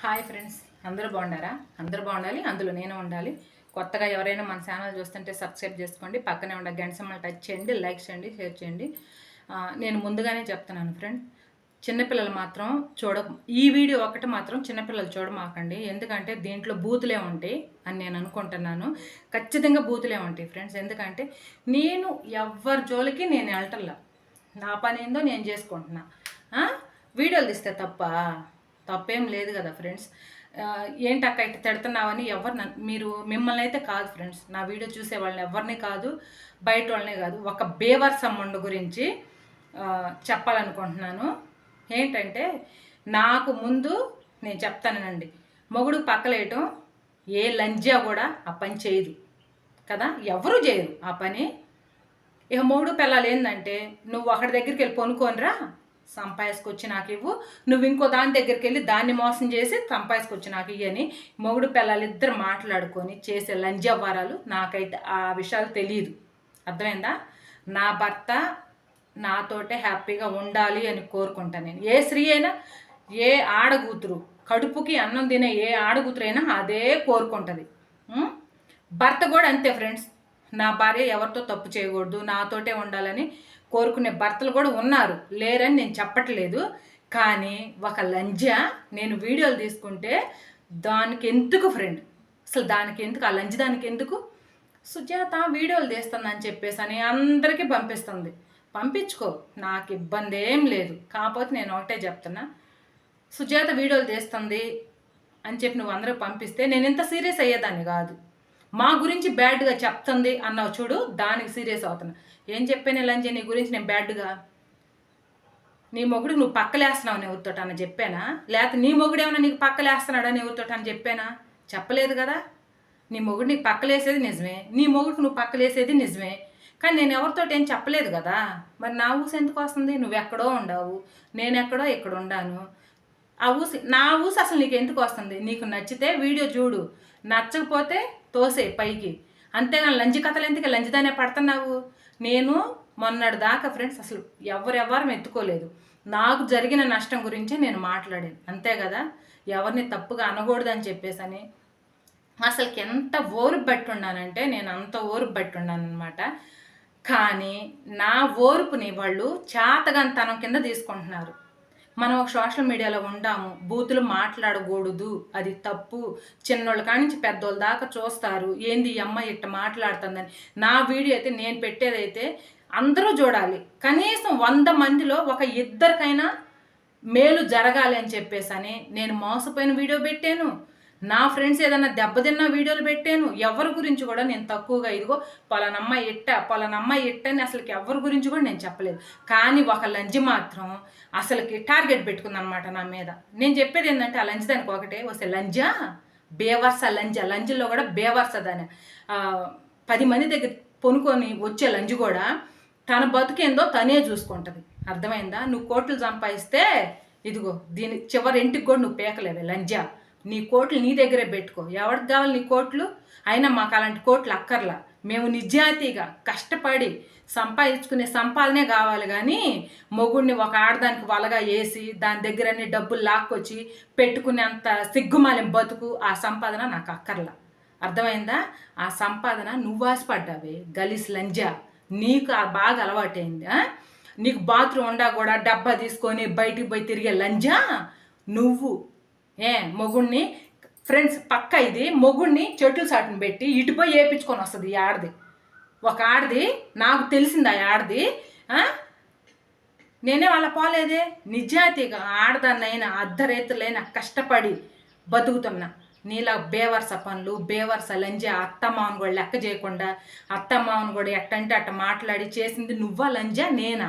Hi friends అందరూ బాగుండారా అందరూ బాగుండాలి అందులో నేను ఉండాలి. కొత్తగా ఎవరైనా మన ఛానల్ చూస్తుంటే సబ్స్క్రైబ్ చేసుకోండి పక్కనే ఉండే గంటసమ్మలు టచ్ చేయండి లైక్ చేయండి షేర్ చేయండి. నేను ముందుగానే చెప్తున్నాను ఫ్రెండ్ చిన్నపిల్లలు మాత్రం చూడ ఈ వీడియో ఒకటి మాత్రం చిన్నపిల్లలు చూడమాకండి. ఎందుకంటే దీంట్లో బూతులే ఉంటాయి అని నేను అనుకుంటున్నాను. ఖచ్చితంగా బూతులే ఉంటాయి ఫ్రెండ్స్. ఎందుకంటే నేను ఎవరి జోలికి నేను వెళ్ళటల్లా నా పని ఏందో నేను చేసుకుంటున్నా. వీడియోలు తీస్తే తప్ప? తప్పేం లేదు కదా ఫ్రెండ్స్. ఏంటక్క ఇట్లా తిడుతున్నావని ఎవరు మీరు మిమ్మల్ని అయితే కాదు ఫ్రెండ్స్. నా వీడియో చూసే వాళ్ళని ఎవరిని కాదు బయట వాళ్ళనే కాదు. ఒక బేవర్ సమ్మండు గురించి చెప్పాలనుకుంటున్నాను. ఏంటంటే నాకు ముందు నేను చెప్తానండి మొగుడు పక్కలేయటం ఏ లంజా కూడా ఆ పని చేయదు. కదా? ఎవరు చేయరు ఆ పని. ఇక మొగుడు పిల్లలు ఏంటంటే నువ్వు ఒకటి దగ్గరికి వెళ్ళి కొనుక్కోనిరా సంపాదించుకొచ్చి నాకు ఇవ్వు నువ్వు ఇంకో దాని దగ్గరికి వెళ్ళి దాన్ని మోసం చేసి సంపాదించుకొచ్చి నాకు ఇవ్వని మొగుడు పిల్లలు ఇద్దరు మాట్లాడుకొని చేసే లంజవ్వారాలు నాకైతే ఆ విషయాలు తెలియదు అర్థమైందా? నా భర్త నాతోటే హ్యాపీగా ఉండాలి అని కోరుకుంటాను నేను. ఏ స్త్రీ అయినా ఏ ఆడగూతురు కడుపుకి అన్నం తినే ఏ ఆడగూతురైనా అదే కోరుకుంటుంది. భర్త కూడా అంతే ఫ్రెండ్స్. నా భార్య ఎవరితో తప్పు చేయకూడదు నాతోటే ఉండాలని కోరుకునే భర్తలు కూడా ఉన్నారు. లేరని నేను చెప్పట్లేదు. కానీ ఒక లంజ నేను వీడియోలు తీసుకుంటే దానికి ఎందుకు ఫ్రెండ్ అసలు దానికి ఎందుకు? ఆ లంజ దానికి ఎందుకు? సుజాత వీడియోలు తీస్తుందని చెప్పేసి అని అందరికీ పంపిస్తుంది. పంపించుకో నాకు ఇబ్బంది ఏం లేదు. కాకపోతే నేను ఒకటే చెప్తున్నా. సుజాత వీడియోలు తీస్తుంది అని చెప్పి నువ్వు అందరూ పంపిస్తే నేను ఇంత సీరియస్ అయ్యేదాన్ని కాదు. మా గురించి బ్యాడ్గా చెప్తుంది అన్నావు చూడు దానికి సీరియస్ అవుతున్నా. ఏం చెప్పాను లంజ నీ గురించి నేను బ్యాడ్గా? నీ మొగుడు నువ్వు పక్కలేస్తున్నావు అని ఎవరితోట అని చెప్పానా? లేకపోతే నీ మొగుడు ఏమైనా నీకు పక్కలేస్తున్నాడా అని ఎవరితోట అని చెప్పానా? చెప్పలేదు కదా. నీ మొగుడు నీకు పక్కలేసేది నిజమే. నీ మొగుడికి నువ్వు పక్కలేసేది నిజమే. కానీ నేను ఎవరితో ఏం చెప్పలేదు కదా. మరి నా ఊసు ఎందుకు వస్తుంది? నువ్వు ఎక్కడో ఉండవు. నేను ఎక్కడో ఇక్కడ ఉండాను. ఆ ఊసి నా ఊసి అసలు నీకు ఎందుకు వస్తుంది? నీకు నచ్చితే వీడియో చూడు. నచ్చకపోతే తోసే పైకి. అంతేగాని లంచి కథలు ఎందుకు? లంచిదానే పడుతున్నావు? నేను మొన్నటి దాకా ఫ్రెండ్స్ అసలు ఎవరెవరం ఎత్తుకోలేదు. నాకు జరిగిన నష్టం గురించే నేను మాట్లాడాను. అంతే కదా? ఎవరిని తప్పుగా అనకూడదని చెప్పేసని. అసలుకి ఎంత ఓర్పు బట్టి ఉన్నానంటే నేను అంత ఓర్పు బట్టి కానీ నా ఓర్పుని వాళ్ళు చాతగంతనం కింద తీసుకుంటున్నారు. మనం ఒక సోషల్ మీడియాలో ఉంటాము బూతులు మాట్లాడకూడదు అది తప్పు. చిన్నోళ్ళ కాడి నుంచి పెద్దోళ్ళ దాకా చూస్తారు ఏంది ఈ అమ్మాయి ఇట్ట మాట్లాడుతుందని. నా వీడియో అయితే నేను పెట్టేదైతే అందరూ చూడాలి. కనీసం వంద మందిలో ఒక ఇద్దరికైనా మేలు జరగాలి అని చెప్పేసి అని నేను మోసపోయిన వీడియో పెట్టాను. నా ఫ్రెండ్స్ ఏదైనా దెబ్బతిన్న వీడియోలు పెట్టాను ఎవరి గురించి కూడా నేను తక్కువగా ఇదిగో పలానమ్మ ఇట్ట పలానమ్మ ఇట్ట అని అసలుకి ఎవరి గురించి కూడా నేను చెప్పలేదు. కానీ ఒక లంజి మాత్రం అసలుకి టార్గెట్ పెట్టుకుందనమాట నా మీద. నేను చెప్పేది ఏంటంటే ఆ లంచ్ దానికి ఒకటే వస్తే లంజా బేవర్స లంజ లంజ్లో కూడా బేవర్స దాని. పది మంది దగ్గర పొనుకొని వచ్చే లంజ్ కూడా తన బతుకేందో తనే చూసుకుంటుంది. అర్థమైందా? నువ్వు కోట్లు సంపాదిస్తే ఇదిగో దీని చివరి ఇంటికి కూడా నువ్వు పేకలేవే లంజా నీ కోట్లు నీ దగ్గరే పెట్టుకో. ఎవరికి కావాలి నీ కోట్లు? అయినా మాకు అలాంటి కోట్లు అక్కర్లా. మేము నిజాయితీగా కష్టపడి సంపాదించుకునే సంపాదనే కావాలి కానీ మొగుడిని ఒక ఆడదానికి వలగా వేసి దాని దగ్గర అన్ని డబ్బులు లాక్కొచ్చి పెట్టుకునేంత సిగ్గుమాలిం బతుకు ఆ సంపాదన నాకు అక్కర్లా. అర్థమైందా? ఆ సంపాదన నువ్వు ఆశపడ్డావే. గలీస్ లంజా. నీకు ఆ బాగా అలవాటైంది? నీకు బాత్రూమ్ ఉండా కూడా డబ్బా తీసుకొని బయటికి పోయి తిరిగే లంజా? నువ్వు ఏ మొగుణ్ణి ఫ్రెండ్స్ పక్క ఇది మొగుణ్ణి చెట్లు సాటును పెట్టి ఇటుపోయి వేపించుకొని వస్తుంది ఈ ఆడది. ఒక ఆడది నాకు తెలిసింది ఆ ఆడది నేనే వాళ్ళ పోలేదే. నిజాయితీగా ఆడదాన్నైనా అర్ధరేతులైనా కష్టపడి బతుకుతున్నా నీలా బేవర్స పనులు బేవర్స లంజా అత్తమావను కూడా లెక్క చేయకుండా అత్తమావను కూడా ఎట్టంటే అట్ట మాట్లాడి చేసింది నువ్వా లంజా నేనా?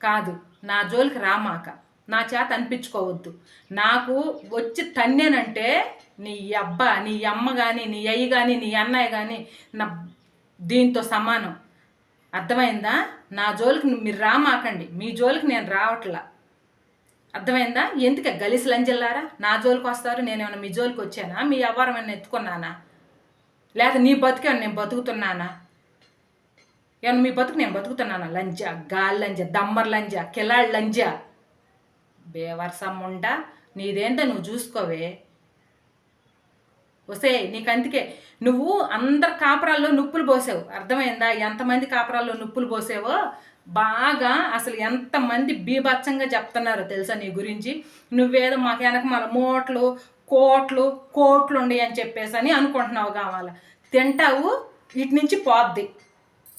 కాదు నా జోలికి రామాక. నా చేత అనిపించుకోవద్దు. నాకు వచ్చి తన్నేనంటే నీ అబ్బ నీ అమ్మ కానీ నీ అయ్యి కానీ నీ అన్నయ్య కానీ నా దీంతో సమానం. అర్థమైందా? నా జోలికి మీరు రామాకండి. మీ జోలికి నేను రావట్లా. అర్థమైందా? ఎందుకే గలిసి లంజల్లారా నా జోలికి వస్తారు నేనేమైనా మీ జోలికి వచ్చానా? మీ వ్యవహారం ఏమైనా ఎత్తుకున్నానా? లేదా నీ బతుకేమైనా నేను బతుకుతున్నానా? ఏమన్నా మీ బతుకు నేను బతుకుతున్నానా? లంజ గాలి లంజ దమ్మర్ లంజ కిలాడ్ లంజ బేవర్సమ్ముండ నీదేందో నువ్వు చూసుకోవే. వసే నీకు అందుకే నువ్వు అందరి కాపురాల్లో నుప్పులు పోసావు. అర్థమైందా? ఎంతమంది కాపురాల్లో నుప్పులు పోసావో? బాగా అసలు ఎంతమంది బీభత్సంగా చెప్తున్నారో తెలుసా నీ గురించి? నువ్వేదో మాకు వెనక మన మూటలు కోట్లు కోట్లు ఉండి అని చెప్పేసి అని అనుకుంటున్నావు కావాల? తింటావు ఇటు నుంచి పోద్ది.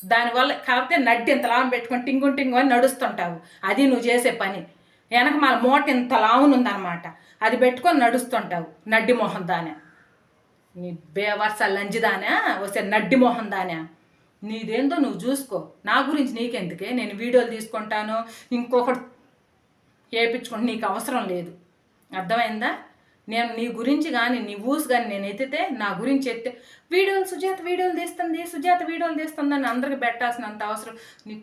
దానివల్ల కాకపోతే నడ్డి ఇంతలా పెట్టుకొని టింగు టింగు అని నడుస్తుంటావు. అది నువ్వు చేసే పని. వెనక మన మూట ఇంత లావునుందనమాట అది పెట్టుకొని నడుస్తుంటావు. నడ్డి మొహం దానే. నీ బేవర్స లంజిదానా వస్తే నడ్డి మొహం దానా? నీదేందో నువ్వు చూసుకో. నా గురించి నీకెందుకే? నేను వీడియోలు తీసుకుంటాను. ఇంకొకటి వేయించుకుంటే నీకు అవసరం లేదు. అర్థమైందా? నేను నీ గురించి కానీ నీ ఊసు కానీ నేను ఎత్తితే నా గురించి ఎత్తే వీడియోలు సుజాత వీడియోలు తీస్తుంది సుజాత వీడియోలు తీస్తుందని అందరికి పెట్టాల్సినంత అవసరం. నీకు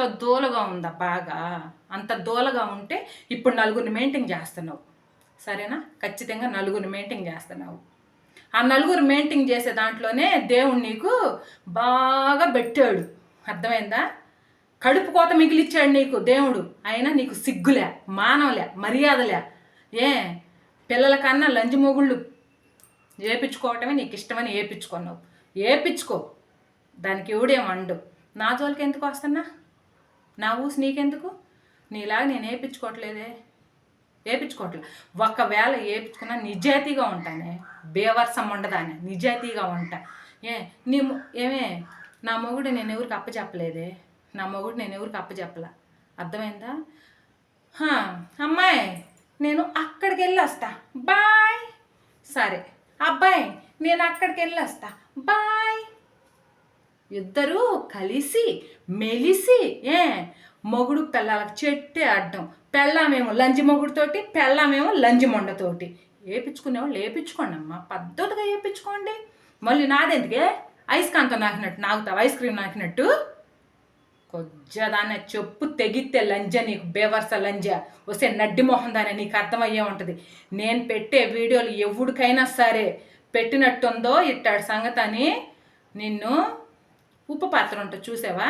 అంత దూలగా ఉందా బాగా? అంత దూలగా ఉంటే ఇప్పుడు నలుగురిని మెయింటైన్ చేస్తున్నావు. సరేనా? ఖచ్చితంగా నలుగురిని మెయింటైన్ చేస్తున్నావు. ఆ నలుగురు మెయింటైన్ చేసే దాంట్లోనే దేవుడు నీకు బాగా పెట్టాడు. అర్థమైందా? కడుపు కోత మిగిలిచ్చాడు నీకు దేవుడు. అయినా నీకు సిగ్గులే మానవలే మర్యాదలే. ఏ? పిల్లల కన్నా లంజి మొగుళ్ళు ఏపించుకోవటమే నీకు ఇష్టమని ఏపించుకున్నావు ఏపించుకో దానికి ఎవడేం అండు నా జోలికి ఎందుకు వస్తున్నా? నా ఊసి నీకెందుకు? నీలాగా నేను వేయించుకోవట్లేదే వేయించుకోవట్లే ఒకవేళ వేయించుకున్నా నిజాయితీగా ఉంటానే. బేవర్సం ఉండదానే. నిజాయితీగా ఉంటా. ఏ నీ ఏమే నా మొగుడు నేను ఎవరికి అప్పచెప్పలేదే నా మొగుడు నేను ఎవరికి అప్పచెప్పలా అర్థమైందా? హా, అమ్మాయి నేను అక్కడికి వెళ్ళొస్తా బాయ్. సరే. అబ్బాయి నేను అక్కడికి వెళ్ళొస్తా బాయ్. ఇద్దరూ కలిసి మెలిసి ఏ మొగుడు పెళ్ళాలకు చెట్టే అడ్డం. పెళ్ళామేమో లంజి మొగుడుతోటి పెళ్ళామేమో లంజి మొండతోటి. వేపించుకునేవాళ్ళు వేపించుకోండి అమ్మా. పద్ధతిగా వేపించుకోండి మళ్ళీ నాదెందుకే? ఐస్ కాంతం నాకినట్టు నాకుతావు ఐస్ క్రీమ్ నాకినట్టు? కొజ్జదాన చెప్పు తెగితే లంజ నీకు బేవర్స లంజ. వస్తే నడ్డి మొహం దానే నీకు అర్థమయ్యే ఉంటుంది. నేను పెట్టే వీడియోలు ఎవడికైనా సరే పెట్టినట్టుందో ఇట్టాడు సంగతి అని నిన్ను ఉప్పు పాత్ర ఉంటుంది చూసావా?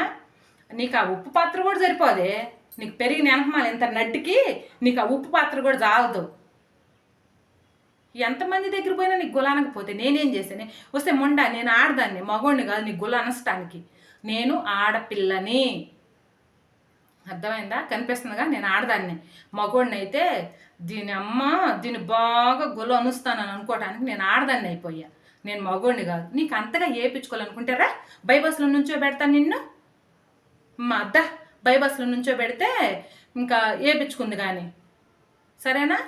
నీకు ఆ ఉప్పు పాత్ర కూడా సరిపోదే. నీకు పెరిగిన వెనకమాల ఇంత నడ్డికి నీకు ఆ ఉప్పు పాత్ర కూడా చాలదు. ఎంతమంది దగ్గర పోయినా నీకు గులానకు పోతే నేనేం చేశాను వస్తే మొండా నేను ఆడదాన్ని మగోడిని కాదు నీకు గుల అనసటానికి నేను ఆడపిల్లని. అర్థమైందా? కనిపిస్తుందిగా? నేను ఆడదాన్ని. మగోడిని అయితే దీని అమ్మ దీన్ని బాగా గుల అనుస్తానని అనుకోవడానికి నేను ఆడదాన్ని అయిపోయా. నేను మగోడిని కాదు. నీకు అంతగా ఏపించుకోవాలనుకుంటారా బైబస్లో నుంచో పెడతాను నిన్ను. మా అద్ద బైబస్లో నుంచో పెడితే ఇంకా ఏపించుకుంది కానీ. సరేనా?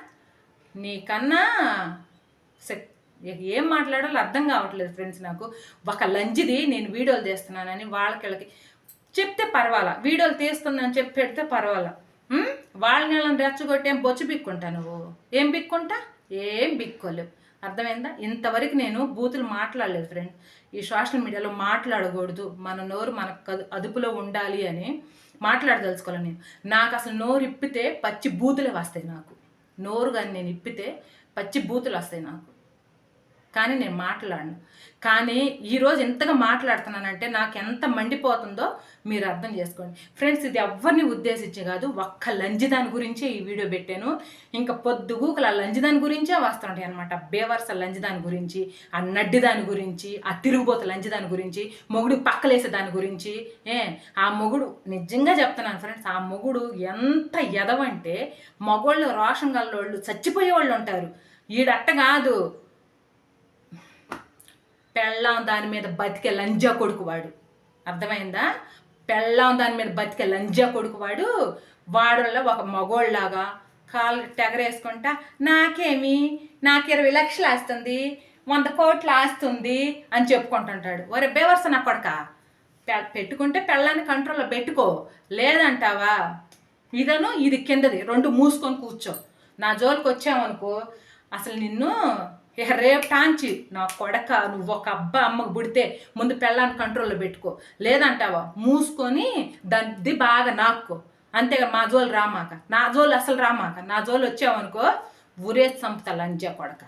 నీకన్నా ఏం మాట్లాడాలో అర్థం కావట్లేదు ఫ్రెండ్స్ నాకు. ఒక లంజిది నేను వీడియోలు తీస్తున్నానని వాళ్ళకి చెప్తే పర్వాలా. వీడియోలు తీస్తున్నాను చెప్పి పెడితే పర్వాలా. వాళ్ళని వాళ్ళని బొచ్చు బిక్కుంటా నువ్వు? ఏం బిక్కుంటా ఏం బిక్కోలేవు అర్థమైందా? ఇంతవరకు నేను బూతులు మాట్లాడలేదు ఫ్రెండ్ ఈ సోషల్ మీడియాలో మాట్లాడకూడదు. మన నోరు మనకు అదుపులో ఉండాలి అని మాట్లాడదలుచుకోవాలి నేను. నాకు అసలు నోరు ఇప్పితే పచ్చి బూతులే వస్తాయి నాకు. నోరు కానీ నేను ఇప్పితే పచ్చి బూతులు వస్తాయి నాకు. కానీ నేను మాట్లాడను. కానీ ఈరోజు ఎంతగా మాట్లాడుతున్నానంటే నాకు ఎంత మండిపోతుందో మీరు అర్థం చేసుకోండి. ఫ్రెండ్స్ ఇది ఎవరిని ఉద్దేశించి కాదు ఒక్క లంజిదాని గురించే ఈ వీడియో పెట్టాను. ఇంకా పొద్దుగూకలు ఆ లంజిదాని గురించే వస్తుంటాయి అనమాట బేవర్స లంజిదాని గురించి ఆ నడ్డి దాని గురించి ఆ తిరుగుబోత లంజిదాని గురించి మొగుడు పక్కలేసే దాని గురించి. ఏ ఆ మొగుడు నిజంగా చెప్తున్నాను ఫ్రెండ్స్ ఆ మొగుడు ఎంత ఎదవంటే మగోళ్ళు రోషం గల్లోళ్ళు చచ్చిపోయే వాళ్ళు ఉంటారు. ఈడట్ట కాదు పెళ్ళాం దాని మీద బతికే లంజా కొడుకువాడు అర్థమైందా? పెళ్ళాం దాని మీద బతికే లంజా కొడుకువాడు వాడల్లో వాడుల్లో ఒక మగోళ్ళలాగా కాళ్ళు టెగరేసుకుంటా నాకేమి? నాకు ఇరవై లక్షలు ఆస్తుంది వంద కోట్లు ఆస్తుంది అని చెప్పుకుంటుంటాడు. ఒరే బేవర్స నా కొడక పె- పెట్టుకుంటే పెళ్ళాన్ని కంట్రోల్లో పెట్టుకో. లేదంటావా? ఇదను ఇది కిందది. రెండు మూసుకొని కూర్చో. నా జోలికి వచ్చావనుకో అసలు నిన్ను ఇక రేపు నా కొడక నువ్వు ఒక అబ్బా అమ్మకు పుడితే ముందు పెళ్ళాన్ని కంట్రోల్లో పెట్టుకో. లేదంటావా? మూసుకొని దద్ది బాగా నాక్కో. అంతేగా మా జోలు రామాక. నా జోలు అసలు రామాక. నా జోలు వచ్చావనుకో ఊరే సంపుతా లంజా కొడక.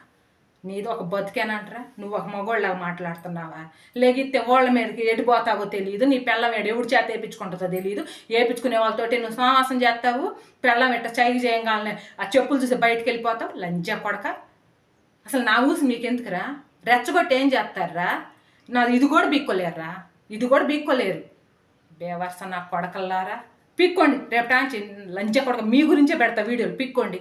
నీది ఒక బతికేనంటరా. నువ్వు ఒక మగోళ్ళగా మాట్లాడుతున్నావా? లేగితే ఓళ్ళ మీదకి ఎడిపోతావో తెలియదు నీ పెళ్ళం ఎడు ఎవరి చేత వేయించుకుంటుందో తెలియదు వేయించుకునే వాళ్ళతోటి నువ్వు సమాసం చేస్తావు. పెళ్ళం ఇట్ట చైకి చేయగానే ఆ చెప్పులు చూసి బయటకు వెళ్ళిపోతావు. లంజా కొడక. అసలు నా ఊసి మీకెందుకురా? రెచ్చగొట్టి ఏం చేస్తారా? నాది ఇది కూడా బీక్కోలేరురా. ఇది కూడా బీక్కోలేరు. బేవర్స నా కొడకల్లారా? పిక్కోండి. రేపు లంచ కొడక మీ గురించే పెడతా వీడియోలు. పిక్కోండి.